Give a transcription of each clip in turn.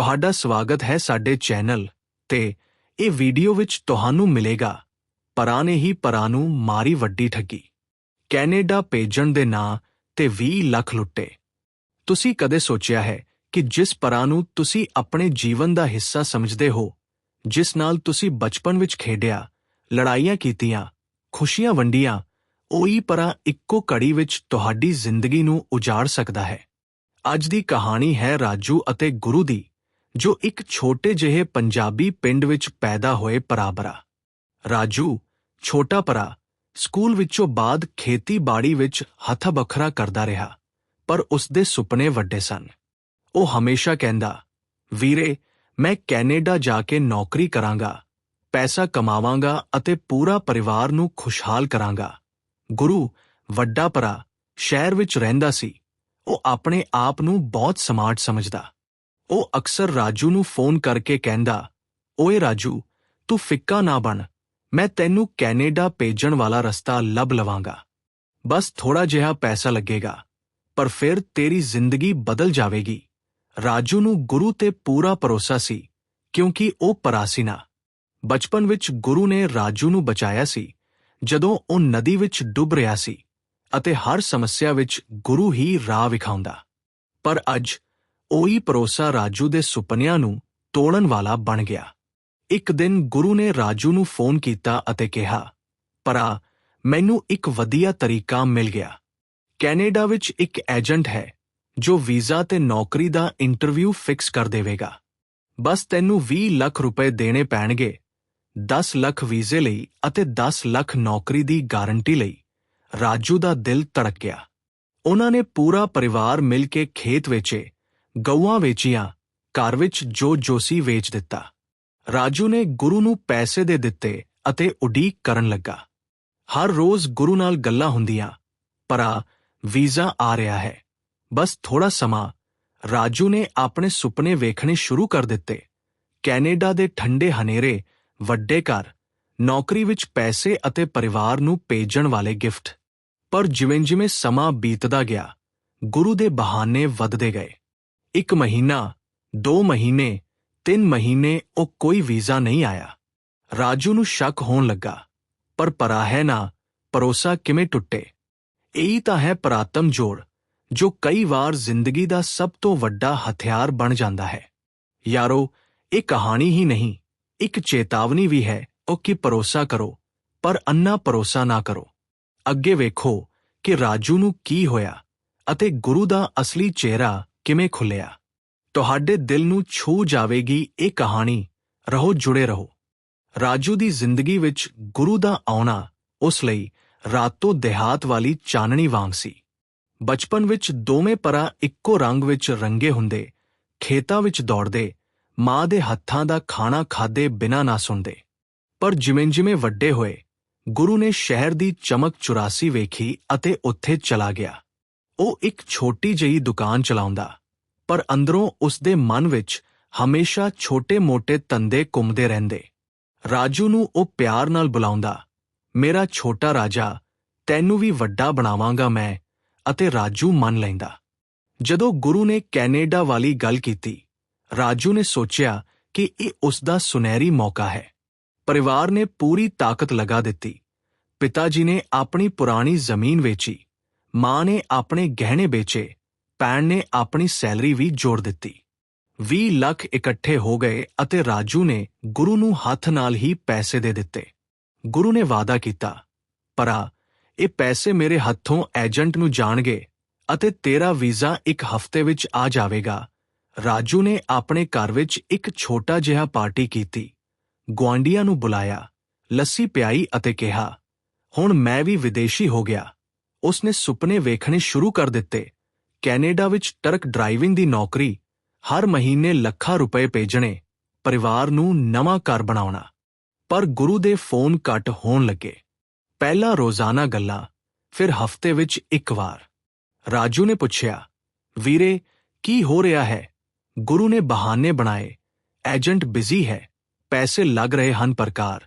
ਤੁਹਾਡਾ ਸਵਾਗਤ ਹੈ ਸਾਡੇ ਚੈਨਲ ਤੇ ਇਹ ਵੀਡੀਓ ਵਿੱਚ ਤੁਹਾਨੂੰ ਮਿਲੇਗਾ। ਪਰਾਂ ਨੇ ਹੀ ਪਰਾਂ ਨੂੰ ਮਾਰੀ ਵੱਡੀ ਠੱਗੀ। ਕੈਨੇਡਾ ਭੇਜਣ ਦੇ ਨਾਂ ਤੇ 20 ਲੱਖ ਲੁੱਟੇ। ਤੁਸੀਂ ਕਦੇ ਸੋਚਿਆ ਹੈ ਕਿ ਜਿਸ ਪਰਾਂ ਨੂੰ ਤੁਸੀਂ ਆਪਣੇ ਜੀਵਨ ਦਾ ਹਿੱਸਾ ਸਮਝਦੇ ਹੋ, ਜਿਸ ਨਾਲ ਤੁਸੀਂ ਬਚਪਨ ਵਿੱਚ ਖੇਡਿਆ, ਲੜਾਈਆਂ ਕੀਤੀਆਂ, ਖੁਸ਼ੀਆਂ ਵੰਡੀਆਂ, ਉਹੀ ਪਰਾਂ ਇੱਕੋ ਕੜੀ ਵਿੱਚ ਤੁਹਾਡੀ ਜ਼ਿੰਦਗੀ ਨੂੰ ਉਜਾੜ ਸਕਦਾ ਹੈ। ਅੱਜ ਦੀ ਕਹਾਣੀ ਹੈ ਰਾਜੂ ਅਤੇ ਗੁਰੂ ਦੀ। ਜੋ ਇੱਕ ਛੋਟੇ ਜਿਹੇ ਪੰਜਾਬੀ ਪਿੰਡ ਵਿੱਚ ਪੈਦਾ ਹੋਏ ਪਰਾਬਰਾ ਰਾਜੂ, ਛੋਟਾ ਭਰਾ, ਸਕੂਲ ਵਿੱਚੋਂ ਬਾਅਦ ਖੇਤੀਬਾੜੀ ਵਿੱਚ ਹੱਥ ਬਖਰਾ ਕਰਦਾ ਰਿਹਾ, ਪਰ ਉਸ ਦੇ ਸੁਪਨੇ ਵੱਡੇ ਸਨ। ਉਹ ਹਮੇਸ਼ਾ ਕਹਿੰਦਾ, ਵੀਰੇ, ਮੈਂ ਕੈਨੇਡਾ ਜਾ ਕੇ ਨੌਕਰੀ ਕਰਾਂਗਾ, ਪੈਸਾ ਕਮਾਵਾਂਗਾ ਅਤੇ ਪੂਰਾ ਪਰਿਵਾਰ ਨੂੰ ਖੁਸ਼ਹਾਲ ਕਰਾਂਗਾ। ਗੁਰੂ, ਵੱਡਾ ਭਰਾ, ਸ਼ਹਿਰ ਵਿੱਚ ਰਹਿੰਦਾ ਸੀ। ਉਹ ਆਪਣੇ ਆਪ ਨੂੰ ਬਹੁਤ ਸਮਾਰਟ ਸਮਝਦਾ। ਉਹ ਅਕਸਰ ਰਾਜੂ ਨੂੰ ਫੋਨ ਕਰਕੇ ਕਹਿੰਦਾ, ਓਏ ਰਾਜੂ, ਤੂੰ ਫਿੱਕਾ ਨਾ ਬਣ, ਮੈਂ ਤੈਨੂੰ ਕੈਨੇਡਾ ਭੇਜਣ ਵਾਲਾ ਰਸਤਾ ਲੱਭ ਲਵਾਂਗਾ। ਬਸ ਥੋੜਾ ਜਿਹਾ ਪੈਸਾ ਲੱਗੇਗਾ, ਪਰ ਫਿਰ ਤੇਰੀ ਜ਼ਿੰਦਗੀ ਬਦਲ ਜਾਵੇਗੀ। ਰਾਜੂ ਨੂੰ ਗੁਰੂ ਤੇ ਪੂਰਾ ਭਰੋਸਾ ਸੀ, ਕਿਉਂਕਿ ਉਹ ਪਰਾਸੀ ਨਾ। ਬਚਪਨ ਵਿੱਚ ਗੁਰੂ ਨੇ ਰਾਜੂ ਨੂੰ ਬਚਾਇਆ ਸੀ, ਜਦੋਂ ਉਹ ਨਦੀ ਵਿੱਚ ਡੁੱਬ ਰਿਹਾ ਸੀ, ਅਤੇ ਹਰ ਸਮੱਸਿਆ ਵਿੱਚ ਗੁਰੂ ਹੀ ਰਾਹ ਵਿਖਾਉਂਦਾ। ਪਰ ਅੱਜ ਉਹੀ ਭਰੋਸਾ ਰਾਜੂ ਦੇ ਸੁਪਨਿਆਂ ਨੂੰ ਤੋੜਨ ਵਾਲਾ ਬਣ ਗਿਆ। ਇੱਕ ਦਿਨ ਗੁਰੂ ਨੇ ਰਾਜੂ ਨੂੰ ਫੋਨ ਕੀਤਾ ਅਤੇ ਕਿਹਾ, ਭਰਾ, ਮੈਨੂੰ ਇੱਕ ਵਧੀਆ ਤਰੀਕਾ ਮਿਲ ਗਿਆ। ਕੈਨੇਡਾ ਵਿੱਚ ਇੱਕ ਏਜੰਟ ਹੈ, ਜੋ ਵੀਜ਼ਾ ਤੇ ਨੌਕਰੀ ਦਾ ਇੰਟਰਵਿਊ ਫਿਕਸ ਕਰ ਦੇਵੇਗਾ। ਬਸ ਤੈਨੂੰ 20 ਲੱਖ ਰੁਪਏ ਦੇਣੇ ਪੈਣਗੇ 10 ਲੱਖ ਵੀਜ਼ੇ ਲਈ ਅਤੇ 10 ਲੱਖ ਨੌਕਰੀ ਦੀ ਗਾਰੰਟੀ ਲਈ। ਰਾਜੂ ਦਾ ਦਿਲ ਧੜਕ ਗਿਆ। ਉਹਨਾਂ ਨੇ ਪੂਰਾ ਪਰਿਵਾਰ ਮਿਲ ਕੇ ਖੇਤ ਵੇਚੇ ਗਊਆਂ ਵੇਚੀਆਂ, ਘਰ ਵਿੱਚ ਜੋ ਜੋਸੀ ਵੇਚ ਦਿੱਤਾ। ਰਾਜੂ ਨੇ ਗੁਰੂ ਨੂੰ ਪੈਸੇ ਦੇ ਦਿੱਤੇ ਅਤੇ ਉਡੀਕ ਕਰਨ ਲੱਗਾ। ਹਰ ਰੋਜ਼ ਗੁਰੂ ਨਾਲ ਗੱਲਾਂ ਹੁੰਦੀਆਂ, ਪਰਾ ਵੀਜ਼ਾ ਆ ਰਿਹਾ ਹੈ। ਬਸ ਥੋੜਾ ਸਮਾਂ, ਰਾਜੂ ਨੇ ਆਪਣੇ ਸੁਪਨੇ ਵੇਖਣੇ ਸ਼ੁਰੂ ਕਰ ਦਿੱਤੇ। ਕੈਨੇਡਾ ਦੇ ਠੰਡੇ ਹਨੇਰੇ, ਵੱਡੇ ਘਰ, ਨੌਕਰੀ ਵਿੱਚ ਪੈਸੇ ਅਤੇ ਪਰਿਵਾਰ ਨੂੰ ਭੇਜਣ ਵਾਲੇ ਗਿਫਟ। ਪਰ ਜਿਵੇਂ-ਜਿਵੇਂ ਸਮਾਂ ਬੀਤਦਾ ਗਿਆ, ਗੁਰੂ ਦੇ ਬਹਾਨੇ ਵੱਧਦੇ ਗਏ। ਇੱਕ ਮਹੀਨਾ, ਦੋ ਮਹੀਨੇ, ਤਿੰਨ ਮਹੀਨੇ ਉਹ ਕੋਈ ਵੀਜ਼ਾ ਨਹੀਂ ਆਇਆ। ਰਾਜੂ ਨੂੰ ਸ਼ੱਕ ਹੋਣ ਲੱਗਾ, ਪਰ ਪਰਾ ਹੈ ਨਾ, ਪਰੋਸਾ ਕਿਵੇਂ ਟੁੱਟੇ। ਇਹੀ ਤਾਂ ਹੈ ਪ੍ਰਾਤਮ ਜੋੜ, ਜੋ ਕਈ ਵਾਰ ਜ਼ਿੰਦਗੀ ਦਾ ਸਭ ਤੋਂ ਵੱਡਾ ਹਥਿਆਰ ਬਣ ਜਾਂਦਾ ਹੈ। ਯਾਰੋ, ਇਹ ਕਹਾਣੀ ਹੀ ਨਹੀਂ, ਇੱਕ ਚੇਤਾਵਨੀ ਵੀ ਹੈ, ਉਹ ਕਿ ਪਰੋਸਾ ਕਰੋ, ਪਰ ਅੰਨਾ ਭਰੋਸਾ ਨਾ ਕਰੋ। ਅੱਗੇ ਵੇਖੋ ਕਿ ਰਾਜੂ ਨੂੰ ਕੀ ਹੋਇਆ, ਅਤੇ ਗੁਰੂ ਦਾ ਅਸਲੀ ਚਿਹਰਾ ਕਿਵੇਂ ਖੁੱਲਿਆ? ਤੁਹਾਡੇ ਦਿਲ ਨੂੰ ਛੂ ਜਾਵੇਗੀ ਇਹ ਕਹਾਣੀ। ਰਹੋ, ਜੁੜੇ ਰਹੋ। ਰਾਜੂ ਦੀ ਜ਼ਿੰਦਗੀ ਵਿੱਚ ਗੁਰੂ ਦਾ ਆਉਣਾ ਉਸ ਲਈ ਰਾਤੋਂ ਦੇਹਾਤ ਵਾਲੀ ਚਾਨਣੀ ਵਾਂਗ ਸੀ। ਬਚਪਨ ਵਿੱਚ ਦੋਵੇਂ ਪਰਾਂ ਇੱਕੋ ਰੰਗ ਵਿੱਚ ਰੰਗੇ ਹੁੰਦੇ, ਖੇਤਾਂ ਵਿੱਚ ਦੌੜਦੇ, ਮਾਂ ਦੇ ਹੱਥਾਂ ਦਾ ਖਾਣਾ ਖਾਦੇ ਬਿਨਾਂ ਨਾ ਸੁਣਦੇ। ਪਰ ਜਿਵੇਂ-ਜਿਵੇਂ ਵੱਡੇ ਹੋਏ, ਗੁਰੂ ਨੇ ਸ਼ਹਿਰ ਦੀ ਚਮਕ ਚੁਰਾਸੀ ਵੇਖੀ ਅਤੇ ਉੱਥੇ ਚਲਾ ਗਿਆ। ਉਹ ਇੱਕ ਛੋਟੀ ਜਿਹੀ ਦੁਕਾਨ ਚਲਾਉਂਦਾ, ਪਰ ਅੰਦਰੋਂ ਉਸਦੇ ਮਨ ਵਿੱਚ ਹਮੇਸ਼ਾ ਛੋਟੇ-ਮੋਟੇ ਤੰਦੇ ਘੁੰਮਦੇ ਰਹਿੰਦੇ। ਰਾਜੂ ਨੂੰ ਉਹ ਪਿਆਰ ਨਾਲ ਬੁਲਾਉਂਦਾ, ਮੇਰਾ ਛੋਟਾ ਰਾਜਾ, ਤੈਨੂੰ ਵੀ ਵੱਡਾ ਬਣਾਵਾਂਗਾ ਮੈਂ, ਅਤੇ ਰਾਜੂ ਮੰਨ ਲੈਂਦਾ। ਜਦੋਂ ਗੁਰੂ ਨੇ ਕੈਨੇਡਾ ਵਾਲੀ ਗੱਲ ਕੀਤੀ, ਰਾਜੂ ਨੇ ਸੋਚਿਆ ਕਿ ਇਹ ਉਸ ਦਾ ਸੁਨਹਿਰੀ ਮੌਕਾ ਹੈ। ਪਰਿਵਾਰ ਨੇ ਪੂਰੀ ਤਾਕਤ ਲਗਾ ਦਿੱਤੀ। ਪਿਤਾ ਜੀ ਨੇ ਆਪਣੀ ਪੁਰਾਣੀ ਜ਼ਮੀਨ ਵੇਚੀ। ਮਾਂ ਨੇ ਆਪਣੇ ਗਹਿਣੇ ਵੇਚੇ, ਭੈਣ ਨੇ ਆਪਣੀ ਸੈਲਰੀ ਵੀ ਜੋੜ ਦਿੱਤੀ। 20 ਲੱਖ ਇਕੱਠੇ ਹੋ ਗਏ ਅਤੇ ਰਾਜੂ ਨੇ ਗੁਰੂ ਨੂੰ ਹੱਥ ਨਾਲ ਹੀ ਪੈਸੇ ਦੇ ਦਿੱਤੇ। ਗੁਰੂ ਨੇ ਵਾਅਦਾ ਕੀਤਾ ਪਰਾ ਇਹ ਪੈਸੇ ਮੇਰੇ ਹੱਥੋਂ ਏਜੰਟ ਨੂੰ ਜਾਣਗੇ ਅਤੇ ਤੇਰਾ ਵੀਜ਼ਾ ਇੱਕ ਹਫ਼ਤੇ ਵਿੱਚ ਆ ਜਾਵੇਗਾ। ਰਾਜੂ ਨੇ ਆਪਣੇ ਘਰ ਵਿੱਚ ਇੱਕ ਛੋਟਾ ਜਿਹਾ ਪਾਰਟੀ ਕੀਤੀ। ਗੁਆਂਡੀਆਂ ਨੂੰ ਬੁਲਾਇਆ, ਲੱਸੀ ਪਿਆਈ ਅਤੇ ਕਿਹਾ, ਹੁਣ ਮੈਂ ਵੀ ਵਿਦੇਸ਼ੀ ਹੋ ਗਿਆ। ਉਸਨੇ ਸੁਪਨੇ ਵੇਖਣੇ ਸ਼ੁਰੂ ਕਰ ਦਿੱਤੇ। ਕੈਨੇਡਾ ਵਿੱਚ ਟਰੱਕ ਡਰਾਈਵਿੰਗ ਦੀ ਨੌਕਰੀ, ਹਰ ਮਹੀਨੇ ਲੱਖਾਂ ਰੁਪਏ ਭੇਜਣੇ, ਪਰਿਵਾਰ ਨੂੰ ਨਵਾਂ ਘਰ ਬਣਾਉਣਾ। ਪਰ ਗੁਰੂ ਦੇ ਫੋਨ ਕੱਟ ਹੋਣ ਲੱਗੇ। ਪਹਿਲਾ ਰੋਜ਼ਾਨਾ ਗੱਲਾਂ, ਫਿਰ ਹਫ਼ਤੇ ਵਿੱਚ ਇੱਕ ਵਾਰ। ਰਾਜੂ ਨੇ ਪੁੱਛਿਆ, ਵੀਰੇ, ਕੀ ਹੋ ਰਿਹਾ ਹੈ? ਗੁਰੂ ਨੇ ਬਹਾਨੇ ਬਣਾਏ, ਏਜੰਟ ਬਿਜ਼ੀ ਹੈ, ਪੈਸੇ ਲੱਗ ਰਹੇ ਹਨ ਪ੍ਰਕਾਰ।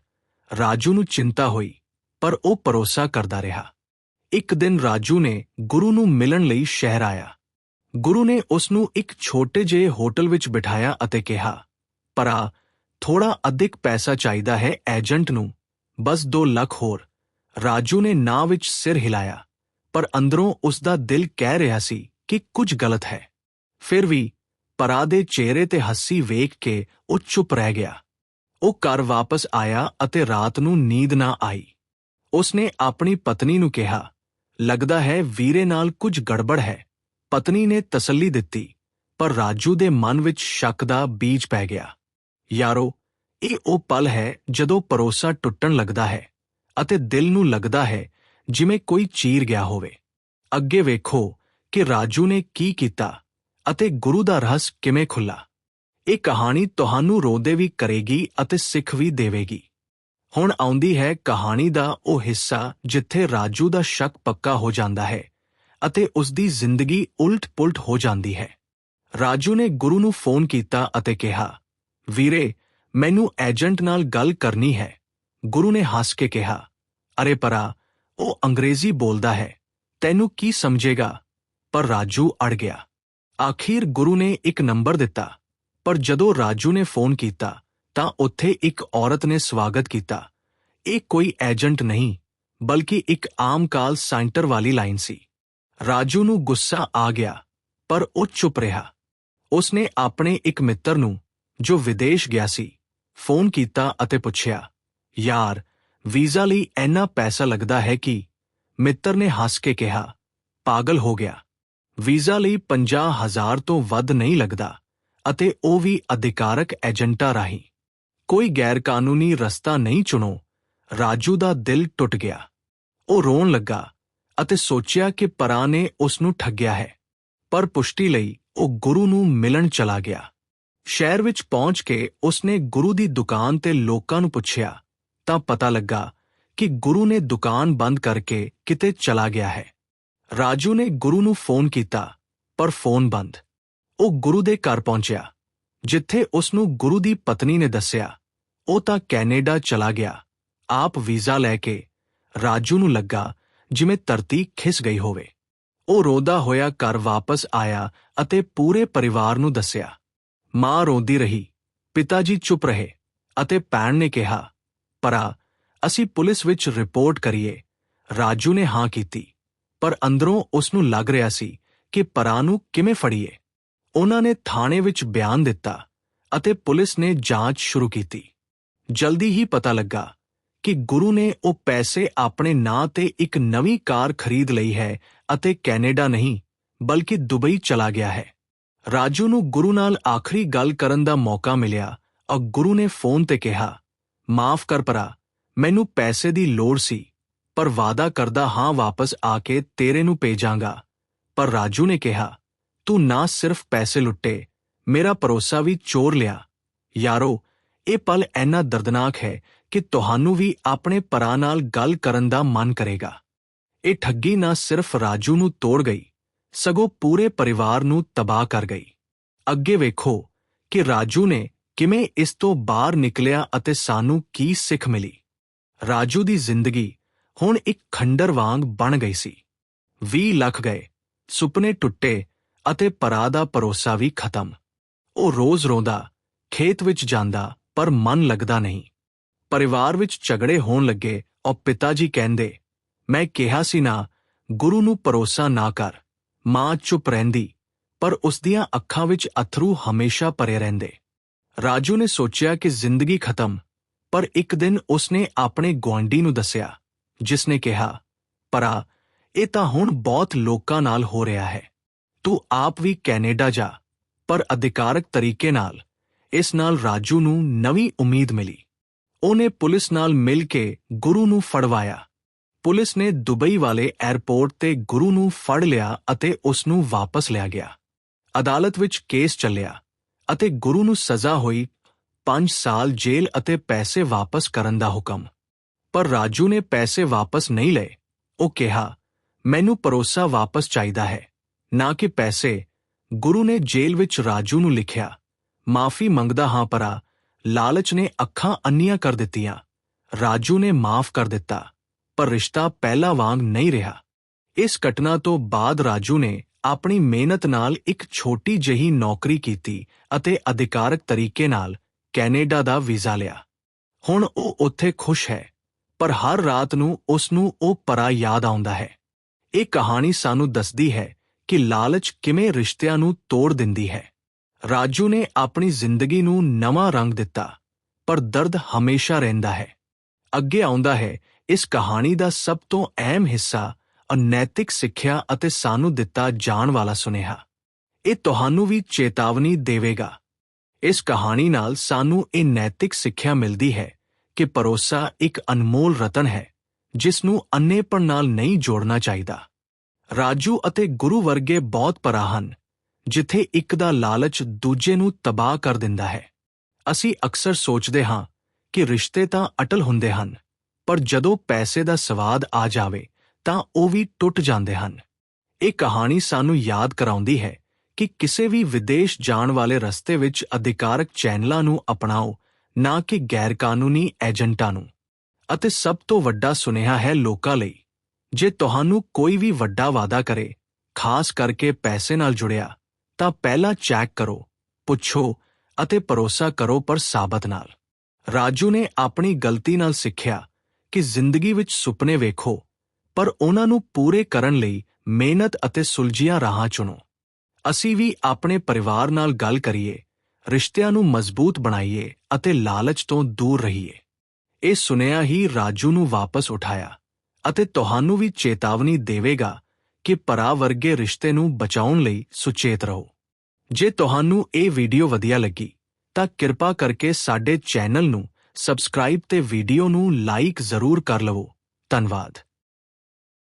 ਰਾਜੂ ਨੂੰ ਚਿੰਤਾ ਹੋਈ, ਪਰ ਉਹ ਭਰੋਸਾ ਕਰਦਾ ਰਿਹਾ। ਇੱਕ ਦਿਨ ਰਾਜੂ ਨੇ ਗੁਰੂ ਨੂੰ ਮਿਲਣ ਲਈ ਸ਼ਹਿਰ ਆਇਆ। ਗੁਰੂ ਨੇ ਉਸ ਨੂੰ ਇੱਕ ਛੋਟੇ ਜਿਹੇ ਹੋਟਲ ਵਿੱਚ ਬਿਠਾਇਆ ਅਤੇ ਕਿਹਾ, ਪਰਾ ਥੋੜਾ ਅਧਿਕ ਪੈਸਾ ਚਾਹੀਦਾ ਹੈ ਏਜੰਟ ਨੂੰ। ਬਸ 2 ਲੱਖ ਹੋਰ। ਰਾਜੂ ਨੇ ਨਾਂ ਵਿੱਚ ਸਿਰ ਹਿਲਾਇਆ, ਪਰ ਅੰਦਰੋਂ ਉਸ ਦਾ ਦਿਲ ਕਹਿ ਰਿਹਾ ਸੀ ਕਿ ਕੁਝ ਗਲਤ ਹੈ। ਫਿਰ ਵੀ ਪਰਾ ਦੇ ਚਿਹਰੇ ਤੇ ਹੱਸੀ ਵੇਖ ਕੇ ਉਹ ਚੁੱਪ ਰਹਿ ਗਿਆ। ਉਹ ਘਰ ਵਾਪਸ ਆਇਆ ਅਤੇ ਰਾਤ ਨੂੰ ਨੀਂਦ ਨਾ ਆਈ। ਉਸਨੇ ਆਪਣੀ ਪਤਨੀ ਨੂੰ ਕਿਹਾ ਲੱਗਦਾ ਹੈ ਵੀਰੇ ਨਾਲ ਕੁਝ ਗੜਬੜ ਹੈ। ਪਤਨੀ ਨੇ ਤਸੱਲੀ ਦਿੱਤੀ, ਪਰ ਰਾਜੂ ਦੇ ਮਨ ਵਿੱਚ ਸ਼ੱਕ ਦਾ ਬੀਜ ਪੈ ਗਿਆ। ਯਾਰੋ, ਇਹ ਉਹ ਪਲ ਹੈ ਜਦੋਂ ਪਰੋਸਾ ਟੁੱਟਣ ਲੱਗਦਾ ਹੈ ਅਤੇ ਦਿਲ ਨੂੰ ਲੱਗਦਾ ਹੈ ਜਿਵੇਂ ਕੋਈ ਚੀਰ ਗਿਆ ਹੋਵੇ। ਅੱਗੇ ਵੇਖੋ ਕਿ ਰਾਜੂ ਨੇ ਕੀ ਕੀਤਾ ਅਤੇ ਗੁਰੂ ਦਾ ਰਹੱਸ ਕਿਵੇਂ ਖੁੱਲਾ ਇਹ ਕਹਾਣੀ ਤੁਹਾਨੂੰ ਰੋਂਦੇ ਵੀ ਕਰੇਗੀ ਅਤੇ ਸਿੱਖ ਵੀ ਦੇਵੇਗੀ। ਹੁਣ ਆਉਂਦੀ ਹੈ ਕਹਾਣੀ ਦਾ ਉਹ ਹਿੱਸਾ ਜਿੱਥੇ ਰਾਜੂ ਦਾ ਸ਼ੱਕ ਪੱਕਾ ਹੋ ਜਾਂਦਾ ਹੈ ਅਤੇ ਉਸ ਦੀ ਜ਼ਿੰਦਗੀ ਉਲਟ-ਪੁਲਟ ਹੋ ਜਾਂਦੀ ਹੈ। ਰਾਜੂ ਨੇ ਗੁਰੂ ਨੂੰ ਫੋਨ ਕੀਤਾ ਅਤੇ ਕਿਹਾ, ਵੀਰੇ, ਮੈਨੂੰ ਏਜੰਟ ਨਾਲ ਗੱਲ ਕਰਨੀ ਹੈ। ਗੁਰੂ ਨੇ ਹੱਸ ਕੇ ਕਿਹਾ, ਅਰੇ ਪਰਾ, ਉਹ ਅੰਗਰੇਜ਼ੀ ਬੋਲਦਾ ਹੈ, ਤੈਨੂੰ ਕੀ ਸਮਝੇਗਾ? ਪਰ ਰਾਜੂ ਅੜ ਗਿਆ। ਆਖਿਰ ਗੁਰੂ ਨੇ ਇੱਕ ਨੰਬਰ ਦਿੱਤਾ, ਪਰ ਜਦੋਂ ਰਾਜੂ ਨੇ ਫੋਨ ਕੀਤਾ ਤਾਂ ਉੱਥੇ ਇੱਕ ਔਰਤ ਨੇ ਸਵਾਗਤ ਕੀਤਾ। ਇਹ ਕੋਈ ਏਜੰਟ ਨਹੀਂ, ਬਲਕਿ ਇੱਕ ਆਮ ਕਾਲ ਸੈਂਟਰ ਵਾਲੀ ਲਾਈਨ ਸੀ। ਰਾਜੂ ਨੂੰ ਗੁੱਸਾ ਆ ਗਿਆ, ਪਰ ਉਹ ਚੁੱਪ ਰਿਹਾ। ਉਸਨੇ ਆਪਣੇ ਇੱਕ ਮਿੱਤਰ ਨੂੰ, ਜੋ ਵਿਦੇਸ਼ ਗਿਆ ਸੀ, ਫੋਨ ਕੀਤਾ ਅਤੇ ਪੁੱਛਿਆ, ਯਾਰ, ਵੀਜ਼ਾ ਲਈ ਇੰਨਾ ਪੈਸਾ ਲੱਗਦਾ ਹੈ ਕਿ? ਮਿੱਤਰ ਨੇ ਹੱਸ ਕੇ ਕਿਹਾ, ਪਾਗਲ ਹੋ ਗਿਆ। ਵੀਜ਼ਾ ਲਈ 50000 ਤੋਂ ਵੱਧ ਨਹੀਂ ਲੱਗਦਾ, ਅਤੇ ਉਹ ਵੀ ਅਧਿਕਾਰਕ ਏਜੰਟਾਂ ਰਾਹੀਂ। ਕੋਈ ਗੈਰਕਾਨੂੰਨੀ ਰਸਤਾ ਨਹੀਂ ਚੁਣੋ। ਰਾਜੂ ਦਾ ਦਿਲ ਟੁੱਟ ਗਿਆ। ਉਹ ਰੋਣ ਲੱਗਾ ਅਤੇ ਸੋਚਿਆ ਕਿ ਪਰਾਂ ਨੇ ਉਸ ਨੂੰ ਠੱਗਿਆ ਹੈ। ਪਰ ਪੁਸ਼ਟੀ ਲਈ ਉਹ ਗੁਰੂ ਨੂੰ ਮਿਲਣ ਚਲਾ ਗਿਆ। ਸ਼ਹਿਰ ਵਿੱਚ ਪਹੁੰਚ ਕੇ ਉਸਨੇ ਗੁਰੂ ਦੀ ਦੁਕਾਨ ਤੇ ਲੋਕਾਂ ਨੂੰ ਪੁੱਛਿਆ, ਤਾਂ ਪਤਾ ਲੱਗਾ ਕਿ ਗੁਰੂ ਨੇ ਦੁਕਾਨ ਬੰਦ ਕਰਕੇ ਕਿਤੇ ਚਲਾ ਗਿਆ ਹੈ। ਰਾਜੂ ਨੇ ਗੁਰੂ ਨੂੰ ਫੋਨ ਕੀਤਾ, ਪਰ ਫੋਨ ਬੰਦ। ਉਹ ਗੁਰੂ ਦੇ ਘਰ ਪਹੁੰਚਿਆ। ਜਿੱਥੇ ਉਸ ਨੂੰ ਗੁਰੂ ਦੀ ਪਤਨੀ ਨੇ ਦੱਸਿਆ, ਉਹ ਤਾਂ ਕੈਨੇਡਾ ਚਲਾ ਗਿਆ। ਆਪ ਵੀਜ਼ਾ ਲੈ ਕੇ ਰਾਜੂ ਨੂੰ ਲੱਗਾ ਜਿਵੇਂ ਧਰਤੀ ਖਿਸ ਗਈ ਹੋਵੇ। ਉਹ ਰੋਦਾ ਹੋਇਆ ਘਰ ਵਾਪਸ ਆਇਆ ਅਤੇ ਪੂਰੇ ਪਰਿਵਾਰ ਨੂੰ ਦੱਸਿਆ। ਮਾਂ ਰੋਂਦੀ ਰਹੀ ਪਿਤਾ ਜੀ ਚੁੱਪ ਰਹੇ ਅਤੇ ਭੈਣ ਨੇ ਕਿਹਾ ਪਰਾ ਅਸੀਂ ਪੁਲਿਸ ਵਿੱਚ ਰਿਪੋਰਟ ਕਰੀਏ। ਰਾਜੂ ਨੇ ਹਾਂ ਕੀਤੀ, ਪਰ ਅੰਦਰੋਂ ਉਸ ਨੂੰ ਲੱਗ ਰਿਹਾ ਸੀ ਕਿ ਪਰਾ ਨੂੰ ਕਿਵੇਂ ਫੜੀਏ। ਉਹਨਾਂ ਨੇ ਥਾਣੇ ਵਿੱਚ ਬਿਆਨ ਦਿੱਤਾ ਅਤੇ ਪੁਲਿਸ ਨੇ ਜਾਂਚ ਸ਼ੁਰੂ ਕੀਤੀ। ਜਲਦੀ ਹੀ ਪਤਾ ਲੱਗਾ ਕਿ ਗੁਰੂ ਨੇ ਉਹ ਪੈਸੇ ਆਪਣੇ ਨਾਂ ਤੇ ਇੱਕ ਨਵੀਂ ਕਾਰ ਖਰੀਦ ਲਈ ਹੈ ਅਤੇ ਕੈਨੇਡਾ ਨਹੀਂ, ਬਲਕਿ ਦੁਬਈ ਚਲਾ ਗਿਆ ਹੈ। ਰਾਜੂ ਨੂੰ ਗੁਰੂ ਨਾਲ ਆਖਰੀ ਗੱਲ ਕਰਨ ਦਾ ਮੌਕਾ ਮਿਲਿਆ ਔਰ ਗੁਰੂ ਨੇ ਫੋਨ ਤੇ ਕਿਹਾ, ਮਾਫ ਕਰ ਪਰਾ ਮੈਨੂੰ ਪੈਸੇ ਦੀ ਲੋੜ ਸੀ, ਪਰ ਵਾਦਾ ਕਰਦਾ ਹਾਂ ਵਾਪਸ ਆ ਕੇ ਤੇਰੇ ਨੂੰ ਭੇਜਾਂਗਾ। ਪਰ ਰਾਜੂ ਨੇ ਕਿਹਾ ਤੂੰ ਨਾ ਸਿਰਫ ਪੈਸੇ ਲੁੱਟੇ, ਮੇਰਾ ਭਰੋਸਾ ਵੀ ਚੋਰ ਲਿਆ। ਯਾਰੋ, ਇਹ ਪਲ ਐਨਾ ਦਰਦਨਾਕ ਹੈ ਕਿ ਤੁਹਾਨੂੰ ਵੀ ਆਪਣੇ ਪਰਾਂ ਨਾਲ ਗੱਲ ਕਰਨ ਦਾ ਮਨ ਕਰੇਗਾ। ਇਹ ਠੱਗੀ ਨਾ ਸਿਰਫ ਰਾਜੂ ਨੂੰ ਤੋੜ ਗਈ, ਸਗੋਂ ਪੂਰੇ ਪਰਿਵਾਰ ਨੂੰ ਤਬਾਹ ਕਰ ਗਈ। ਅੱਗੇ ਵੇਖੋ ਕਿ ਰਾਜੂ ਨੇ ਕਿਵੇਂ ਇਸ ਤੋਂ ਬਾਹਰ ਨਿਕਲਿਆ ਅਤੇ ਸਾਨੂੰ ਕੀ ਸਿੱਖ ਮਿਲੀ। ਰਾਜੂ ਦੀ ਜ਼ਿੰਦਗੀ ਹੁਣ ਇੱਕ ਖੰਡਰ ਵਾਂਗ ਬਣ ਗਈ ਸੀ। 20 ਲੱਖ ਗਏ, ਸੁਪਨੇ ਟੁੱਟੇ ਅਤੇ ਪਰਾ ਦਾ ਭਰੋਸਾ ਵੀ ਖਤਮ। ਉਹ ਰੋਜ਼ ਰੋਂਦਾ, ਖੇਤ ਵਿੱਚ ਜਾਂਦਾ, ਪਰ ਮਨ ਲੱਗਦਾ ਨਹੀਂ। ਪਰਿਵਾਰ ਵਿੱਚ ਝਗੜੇ ਹੋਣ ਲੱਗੇ ਔਰ ਪਿਤਾ ਜੀ ਕਹਿੰਦੇ, ਮੈਂ ਕਿਹਾ ਸੀ ਨਾ, ਗੁਰੂ ਨੂੰ ਭਰੋਸਾ ਨਾ ਕਰ, ਮਾਂ ਚੁੱਪ ਰਹਿੰਦੀ, ਪਰ ਉਸ ਦੀਆਂ ਅੱਖਾਂ ਵਿੱਚ ਅਥਰੂ ਹਮੇਸ਼ਾ ਭਰੇ ਰਹਿੰਦੇ। ਰਾਜੂ ਨੇ ਸੋਚਿਆ ਕਿ ਜ਼ਿੰਦਗੀ ਖਤਮ, ਪਰ ਇੱਕ ਦਿਨ ਉਸਨੇ ਆਪਣੇ ਗੁਆਂਢੀ ਨੂੰ ਦੱਸਿਆ, ਜਿਸ ਨੇ ਕਿਹਾ, ਪਰਾ, ਇਹ ਤਾਂ ਹੁਣ ਬਹੁਤ ਲੋਕਾਂ ਨਾਲ ਹੋ ਰਿਹਾ ਹੈ। ਤੂੰ ਆਪ ਵੀ ਕੈਨੇਡਾ ਜਾ। ਪਰ ਅਧਿਕਾਰਕ ਤਰੀਕੇ ਨਾਲ ਇਸ ਨਾਲ ਰਾਜੂ ਨੂੰ ਨਵੀਂ ਉਮੀਦ ਮਿਲੀ। ਉਹਨੇ ਪੁਲਿਸ ਨਾਲ ਮਿਲ ਕੇ ਗੁਰੂ ਨੂੰ ਫੜਵਾਇਆ। ਪੁਲਿਸ ਨੇ ਦੁਬਈ ਵਾਲੇ 에ਅਰਪੋਰਟ ਤੇ ਗੁਰੂ ਨੂੰ ਫੜ ਲਿਆ ਅਤੇ ਉਸ ਨੂੰ ਵਾਪਸ ਲਿਆ ਗਿਆ। ਅਦਾਲਤ ਵਿੱਚ ਕੇਸ ਚੱਲਿਆ ਅਤੇ ਗੁਰੂ ਨੂੰ ਸਜ਼ਾ ਹੋਈ 5 ਸਾਲ ਜੇਲ੍ਹ ਅਤੇ ਪੈਸੇ ਵਾਪਸ ਕਰਨ ਦਾ ਹੁਕਮ। ਪਰ ਰਾਜੂ ਨੇ ਪੈਸੇ ਵਾਪਸ ਨਹੀਂ ਲਏ। ਉਹ ਕਿਹਾ, ਮੈਨੂੰ ਭਰੋਸਾ ਵਾਪਸ ਚਾਹੀਦਾ ਹੈ। ਨਾ ਕਿ ਪੈਸੇ। ਗੁਰੂ ਨੇ ਜੇਲ੍ਹ ਵਿੱਚ ਰਾਜੂ ਨੂੰ ਲਿਖਿਆ, ਮਾਫੀ ਮੰਗਦਾ ਹਾਂ ਪਰਾ, ਲਾਲਚ ਨੇ ਅੱਖਾਂ ਅੰਨੀਆਂ ਕਰ ਦਿੱਤੀਆਂ। ਰਾਜੂ ਨੇ ਮਾਫ ਕਰ ਦਿੱਤਾ, ਪਰ ਰਿਸ਼ਤਾ ਪਹਿਲਾ ਵਾਂਗ ਨਹੀਂ ਰਿਹਾ। ਇਸ ਘਟਨਾ ਤੋਂ ਬਾਅਦ ਰਾਜੂ ਨੇ ਆਪਣੀ ਮਿਹਨਤ ਨਾਲ ਇੱਕ ਛੋਟੀ ਜਿਹੀ ਨੌਕਰੀ ਕੀਤੀ ਅਤੇ ਅਧਿਕਾਰਕ ਤਰੀਕੇ ਨਾਲ ਕੈਨੇਡਾ ਦਾ ਵੀਜ਼ਾ ਲਿਆ। ਹੁਣ ਉਹ ਉੱਥੇ ਖੁਸ਼ ਹੈ, ਪਰ ਹਰ ਰਾਤ ਨੂੰ ਉਸ ਨੂੰ ਉਹ ਪਰਾ ਯਾਦ ਆਉਂਦਾ ਹੈ। ਇਹ ਕਹਾਣੀ ਸਾਨੂੰ ਦੱਸਦੀ ਹੈ ਕਿ ਲਾਲਚ ਕਿਵੇਂ ਰਿਸ਼ਤਿਆਂ ਨੂੰ ਤੋੜ ਦਿੰਦੀ ਹੈ। ਰਾਜੂ ਨੇ ਆਪਣੀ ਜ਼ਿੰਦਗੀ ਨੂੰ ਨਵਾਂ ਰੰਗ ਦਿੱਤਾ, ਪਰ ਦਰਦ ਹਮੇਸ਼ਾ ਰਹਿੰਦਾ ਹੈ। ਅੱਗੇ ਆਉਂਦਾ ਹੈ, ਇਸ ਕਹਾਣੀ ਦਾ ਸਭ ਤੋਂ ਅਹਿਮ ਹਿੱਸਾ ਅਨੈਤਿਕ ਸਿੱਖਿਆ ਅਤੇ ਸਾਨੂੰ ਦਿੱਤਾ ਜਾਣ ਵਾਲਾ ਸੁਨੇਹਾ। ਇਹ ਤੁਹਾਨੂੰ ਵੀ ਚੇਤਾਵਨੀ ਦੇਵੇਗਾ। ਇਸ ਕਹਾਣੀ ਨਾਲ ਸਾਨੂੰ ਇਹ ਨੈਤਿਕ ਸਿੱਖਿਆ ਮਿਲਦੀ ਹੈ ਕਿ ਭਰੋਸਾ ਇੱਕ ਅਨਮੋਲ ਰਤਨ ਹੈ, ਜਿਸ ਨੂੰ ਅੰਨੇਪਣ ਨਾਲ ਨਹੀਂ ਜੋੜਨਾ ਚਾਹੀਦਾ। ਰਾਜੂ ਅਤੇ ਗੁਰੂ ਵਰਗੇ ਬਹੁਤ ਪਰਾ ਹਨ, ਜਿੱਥੇ ਇੱਕ ਦਾ ਲਾਲਚ ਦੂਜੇ ਨੂੰ ਤਬਾਹ ਕਰ ਦਿੰਦਾ ਹੈ। ਅਸੀਂ ਅਕਸਰ ਸੋਚਦੇ ਹਾਂ ਕਿ ਰਿਸ਼ਤੇ ਤਾਂ ਅਟਲ ਹੁੰਦੇ ਹਨ, ਪਰ ਜਦੋਂ ਪੈਸੇ ਦਾ ਸਵਾਦ ਆ ਜਾਵੇ, ਤਾਂ ਉਹ ਵੀ ਟੁੱਟ ਜਾਂਦੇ ਹਨ। ਇਹ ਕਹਾਣੀ ਸਾਨੂੰ ਯਾਦ ਕਰਾਉਂਦੀ ਹੈ ਕਿ ਕਿਸੇ ਵੀ ਵਿਦੇਸ਼ ਜਾਣ ਵਾਲੇ ਰਸਤੇ ਵਿੱਚ ਅਧਿਕਾਰਕ ਚੈਨਲਾਂ ਨੂੰ ਅਪਣਾਓ, ਨਾ ਕਿ ਗੈਰਕਾਨੂੰਨੀ ਏਜੰਟਾਂ ਨੂੰ। ਅਤੇ ਸਭ ਤੋਂ ਵੱਡਾ ਸੁਨੇਹਾ ਹੈ ਲੋਕਾਂ ਲਈ ਜੇ ਤੁਹਾਨੂੰ ਕੋਈ ਵੀ ਵੱਡਾ ਵਾਅਦਾ ਕਰੇ, ਖਾਸ ਕਰਕੇ ਪੈਸੇ ਨਾਲ ਜੁੜਿਆ, ਤਾਂ ਪਹਿਲਾਂ ਚੈੱਕ ਕਰੋ, ਪੁੱਛੋ ਅਤੇ ਭਰੋਸਾ ਕਰੋ ਪਰ ਸਾਬਤ ਨਾਲ। ਰਾਜੂ ਨੇ ਆਪਣੀ ਗਲਤੀ ਨਾਲ ਸਿੱਖਿਆ ਕਿ ਜ਼ਿੰਦਗੀ ਵਿੱਚ ਸੁਪਨੇ ਵੇਖੋ, ਪਰ ਉਹਨਾਂ ਨੂੰ ਪੂਰੇ ਕਰਨ ਲਈ ਮਿਹਨਤ ਅਤੇ ਸੁਲਝੀਆਂ ਰਾਹਾਂ ਚੁਣੋ। ਅਸੀਂ ਵੀ ਆਪਣੇ ਪਰਿਵਾਰ ਨਾਲ ਗੱਲ ਕਰੀਏ, ਰਿਸ਼ਤਿਆਂ ਨੂੰ ਮਜ਼ਬੂਤ ਬਣਾਈਏ ਅਤੇ ਲਾਲਚ ਤੋਂ ਦੂਰ ਰਹੀਏ। ਇਹ ਸੁਨੇਹਾ ਹੀ ਰਾਜੂ ਨੂੰ ਵਾਪਸ ਉਠਾਇਆ। ਅਤੇ ਤੁਹਾਨੂੰ ਵੀ ਚੇਤਾਵਨੀ ਦੇਵੇਗਾ ਕਿ ਭਰਾ ਵਰਗੇ ਰਿਸ਼ਤੇ ਨੂੰ ਬਚਾਉਣ ਲਈ ਸੁਚੇਤ ਰਹੋ। ਜੇ ਤੁਹਾਨੂੰ ਇਹ ਵੀਡੀਓ ਵਧੀਆ ਲੱਗੀ, ਤਾਂ ਕਿਰਪਾ ਕਰਕੇ ਸਾਡੇ ਚੈਨਲ ਨੂੰ ਸਬਸਕ੍ਰਾਈਬ ਤੇ ਵੀਡੀਓ ਨੂੰ ਲਾਈਕ ਜ਼ਰੂਰ ਕਰ ਲਵੋ। ਧੰਨਵਾਦ।